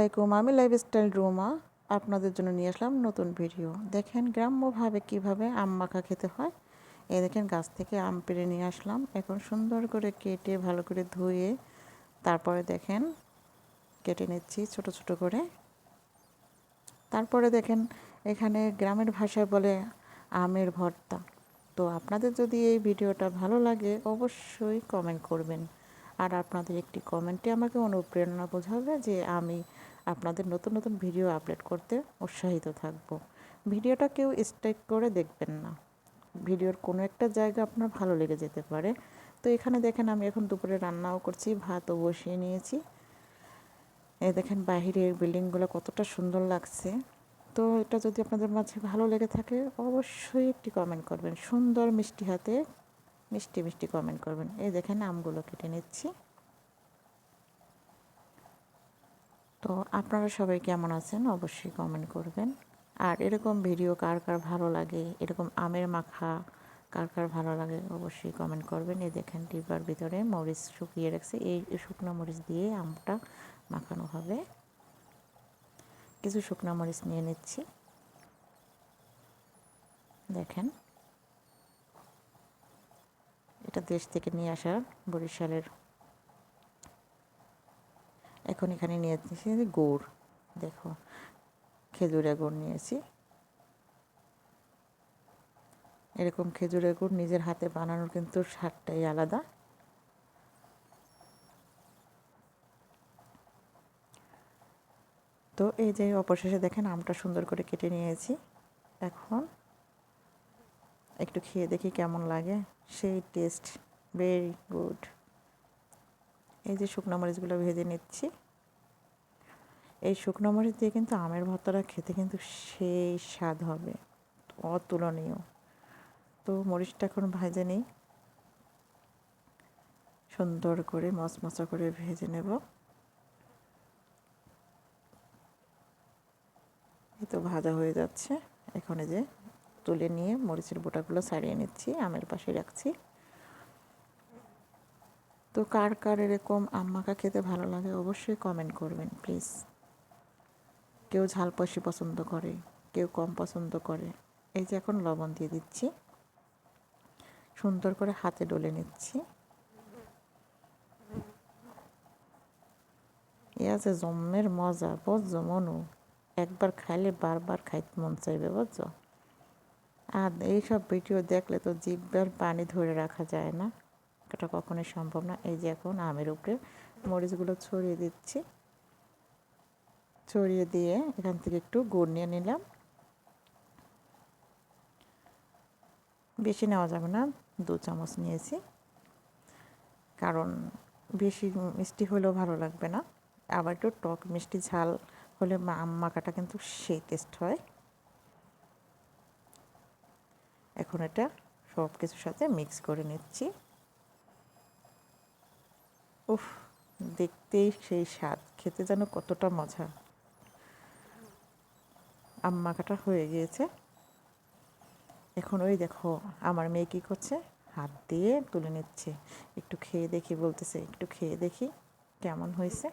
আলাইকুম আমি লাইফস্টাইল রুমা। আপনাদের জন্য নিয়ে আসলাম নতুন ভিডিও। দেখেন গ্রাম্যভাবে কীভাবে আম মাখা খেতে হয়। এই দেখেন গাছ থেকে আম পেড়ে নিয়ে আসলাম। এখন সুন্দর করে কেটে, ভালো করে ধুয়ে, তারপরে দেখেন কেটে নিচ্ছি ছোট ছোট করে। তারপরে দেখেন এখানে গ্রামের ভাষায় বলে আমের ভর্তা। তো আপনাদের যদি এই ভিডিওটা ভালো লাগে অবশ্যই কমেন্ট করবেন। আর আপনাদের একটি কমেন্টে আমাকে অনুপ্রেরণা বোঝাবে যে আমি আপনাদের নতুন নতুন ভিডিও আপলোড করতে উৎসাহিত থাকব। ভিডিওটা কেউ স্ট্রাইক করে দেখবেন না। ভিডিওর কোনো একটা জায়গা আপনার ভালো লেগে যেতে পারে। তো এখানে দেখেন আমি এখন দুপুরে রান্নাও করছি, ভাতও বসিয়ে নিয়েছি। এই দেখেন বাহিরের বিল্ডিংগুলো কতটা সুন্দর লাগছে। তো এটা যদি আপনাদের মাঝে ভালো লেগে থাকে, অবশ্যই একটি কমেন্ট করবেন। সুন্দর মিষ্টি হাতে মিষ্টি মিষ্টি কমেন্ট করবেন। এই দেখেন আমগুলো কেটে নিচ্ছি। তো আপনারা সবাই কেমন আছেন অবশ্যই কমেন্ট করবেন। আর এরকম ভিডিও কার কার ভালো লাগে, এরকম আমের মাখা কার কার ভালো লাগে অবশ্যই কমেন্ট করবেন। এই দেখেন ডিব্বার ভিতরে মরিচ শুকিয়ে রাখছে, এই শুকনো মরিচ দিয়ে আমটা মাখানো হবে। কিছু শুকনো মরিচ নিয়ে নিচ্ছি। দেখেন। এটা দেশ থেকে নিয়ে আসা বরিশালের এখন এখানে নিয়েছি গুড়। দেখো, খেজুরের গুড় নিয়েছি এরকম খেজুরের গুড় নিজের হাতে বানানোর কিন্তু স্বাদটাই আলাদা। তো এই যে অপশেষে দেখেন আমটা সুন্দর করে কেটে নিয়েছি এখন একটু খেয়ে দেখি কেমন লাগে। সেই টেস্ট ভেরি গুড এই যে শুকনো মরিচগুলো ভেজে নিচ্ছি। এই শুকনো মরিচ দিয়ে কিন্তু আমের ভর্তাটা খেতে কিন্তু সেই স্বাদ হবে। অতুলনীয়। তো মরিচটা এখন ভেজে নিই। সুন্দর করে মচমচা করে ভেজে নেব। এই তো ভাজা হয়ে যাচ্ছে। এখানে যে তুলে নিয়ে মরিচের বোটাগুলো ছাড়িয়ে নিচ্ছি, আমের পাশে রাখছি। তো কার কার এরকম আম্মাকা খেতে ভালো লাগে অবশ্যই কমেন্ট করবেন প্লিজ কেউ ঝাল বেশি পছন্দ করে, কেউ কম পছন্দ করে। এই যে এখন লবণ দিয়ে দিচ্ছি। সুন্দর করে হাতে ডলে নিচ্ছি। এ আছে জম্মের মজা, বুঝছ মনু? একবার খাইলে বারবার খাইতে মন চাইবে, বুঝছ? আর এইসব ভিডিও দেখলে তো জিভের পানি ধরে রাখা যায় না। এটা কখনোই সম্ভব না। এই যে এখন আমের উপরে মরিচগুলো ছড়িয়ে দিচ্ছি। ছড়িয়ে দিয়ে এখান থেকে একটু গুড় নিয়ে নিলাম। বেশি নেওয়া যাবে না, দু চামচ নিয়েছি। কারণ বেশি মিষ্টি হলেও ভালো লাগবে না। আবার একটু টক মিষ্টি ঝাল হলে মাখাটা কিন্তু সেই টেস্ট হয়। এখন এটা সব কিছুর সাথে মিক্স করে নিচ্ছি। উফ, দেখতেই সেই স্বাদ, খেতে যেন কতটা মজা। আম মাখাটা হয়ে গিয়েছে। এখন ওই দেখো, আমার মেয়ে কী করছে? হাত দিয়ে তুলে নিচ্ছে। একটু খেয়ে দেখি বলতেছে, একটু খেয়ে দেখি কেমন হয়েছে।